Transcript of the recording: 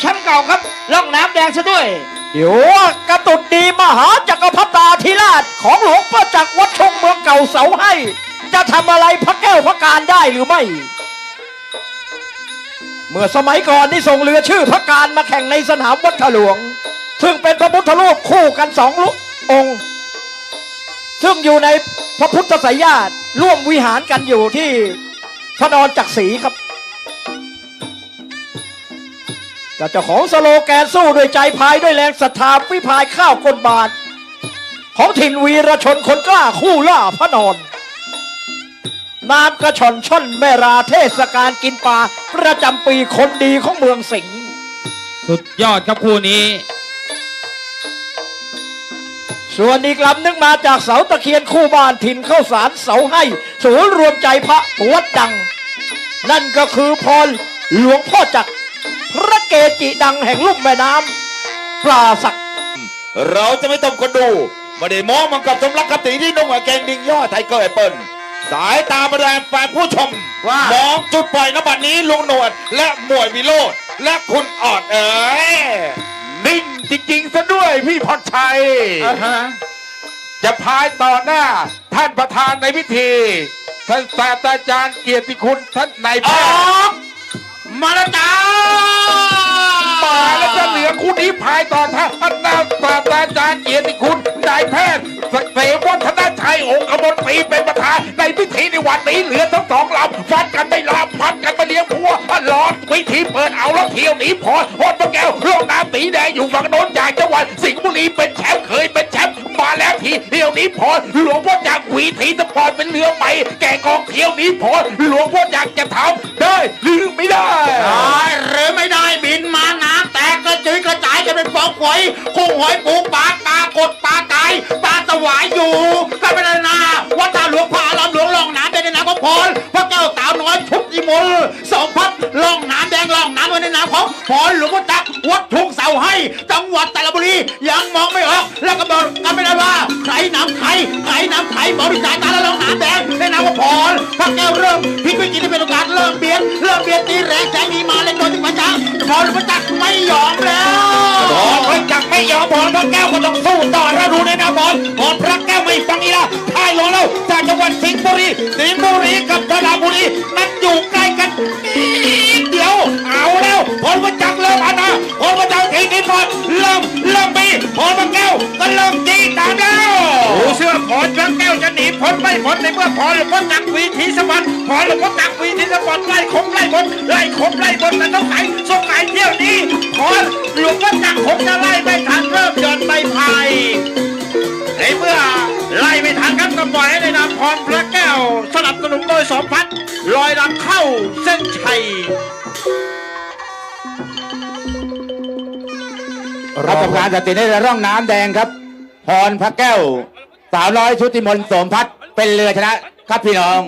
แชมป์เก่าครับล่องน้ำแดงซะด้วย เดี๋ยวกระตุดดีมหาจักรพรรดิธิราชของหลวงพ่อจักรวัดชงเมืองเก่าเสาให้ จะทำอะไรพระแก้วพระการได้หรือไม่ เมื่อสมัยก่อนนี่ส่งเรือชื่อพระการมาแข่งในสนามวัดถลวง ซึ่งเป็นพระพุทธรูปคู่กันสองลุองค์ ซึ่งอยู่ในพระพุทธสยญาติร่วมวิหารกันอยู่ที่พระนอนจักรีครับ แต่เจ้าของสโลแกนสู้ด้วยใจพายด้วยแรงศรัทธาวิพายข้าวคนบาท ของถิ่นวีรชนคนกล้าคู่ล่าพระนอนน้ำกระชอนช่อนแม่ราเทศกาลกินปลาประจำปีคนดีของเมืองสิงห์สุดยอดครับคู่นี้ ส่วนอีกลำนึงมาจากเสาตะเคียนคู่บ้านถิ่นเข้าสารเสาให้ ศูนย์รวมใจพระวัดดัง นั่นก็คือพรหลวงพ่อจักร พระเกจิดังแห่งลุ่มแม่น้ำปลาสักเราจะไม่ต้องคนดูไม่ได้มองมันกับสมรักคติที่นุ่งกางเกงดิงย่อไทเกอร์แอปเปิลสายตาประแดงแฟนผู้ชมว่ามองจุดปล่อยนบัดนี้ลุงหนวด และหมวยวิโรดและคุณออดเอ๋ยนิ่งจริงๆซะด้วยพี่พรชัยจะพายต่อหน้าท่านประธานในพิธี ท่านศาสตราจารย์เกียรติคุณท่านนายแพทย์มาแล้วจ้ามาายต่อท่านศาสตราจารย์เกียรติคุณนายแพทย์เสวัฒนชัยองค์กมลตรีเป็นประธานในพิธีในวันนี้เหลือทั้งสองลำฟัดกันไม่ลาพัดกันมาเลี้ยงพัวรอพิธีเปิดเอาแล้วเที่ยวหนีพอพอดพระแก้วร่องน้ำสีแดงอยู่ฝั่งโน้นจากจังหวัดสิงห์บุรีเป็นแชมป์เคยเป็นแชมป์มาแล้วทีเที่ยวนี้พอหลวงพ่อจากวีทีสปอร์ตเป็นเรือใหม่แก่กองเที่ยวนี้พอหลวงพ่อจากจะทำได้หรือไม่ได้ได้หรือไม่ได้บินมานะายกันเป็นฟองฝอยกุ้งหอยปูปลาตากดปลาตายปลาสวายอยู่ก็เป็นนาวัดตาหลวงพระอารามหลวงล่องน้ำแดงในน้ำของพรพระแก้วสาวน้อยชุบอิมลสองพัดล่องน้ำแดงล่องน้ำไว้ในน้ำของพรหลวงพ่อจักวัดทุ่งเสาให้จังหวัดสระบุรียังมองไม่ออกแล้วก็บอกกันไม่ได้ว่าใครน้ำใครใครน้ำใครบริจาคตาและล่องน้ำแดงในน้ำของพรพระแก้วเริ่มพิกวิกฤตเป็นโอกาสเริ่มเบียดเริ่มเบียดตีแรงแสงมีมาเล่นโดนที่พระจักรพรหลวงพ่อจักไม่ยอมแล้ว ไม่ยอมพรพระแก้วก็ต้องสู้ต่อถ้าดูในนาบอลพรพระแก้วไม่ฟังอีละท้ายลงแล้วจากจังหวัดสิงห์บุรีสิงห์บุรีกับสระบุรีมันอยู่ใกล้กันนิดเดียวเอาแล้วพรพระจักรเริ่มอาณาพรพระจักรทีนี้พรเริ่มเริ่มมีพรพระแก้วก็เริ่มจีตามแล้วผู้เชื่อพรพระแก้วจะหนีพ้นไม่พ้นในเมื่อพรหลวงพ่อจักวีทีสมบัติพรหลวงพ่อจักวีทีสมบัติไล่คมไล่บนไล่คมไล่บนแต่ต้องไหนสงไหนเที่ยวนี้พรหลวงพ่อจักคงจะไล่ไม่ ไล่ไม่ทันครับก็ปล่อยให้ในนามพรพระแก้ว สลับสนุนโดยสมพัดลอยลำเข้าเส้นชัยรับประการตัดสินในร่องน้ำแดงครับ พรพระแก้วสาวน้อยชุติมนต์สมพัฒน์เป็นเรือชนะครับพี่น้อง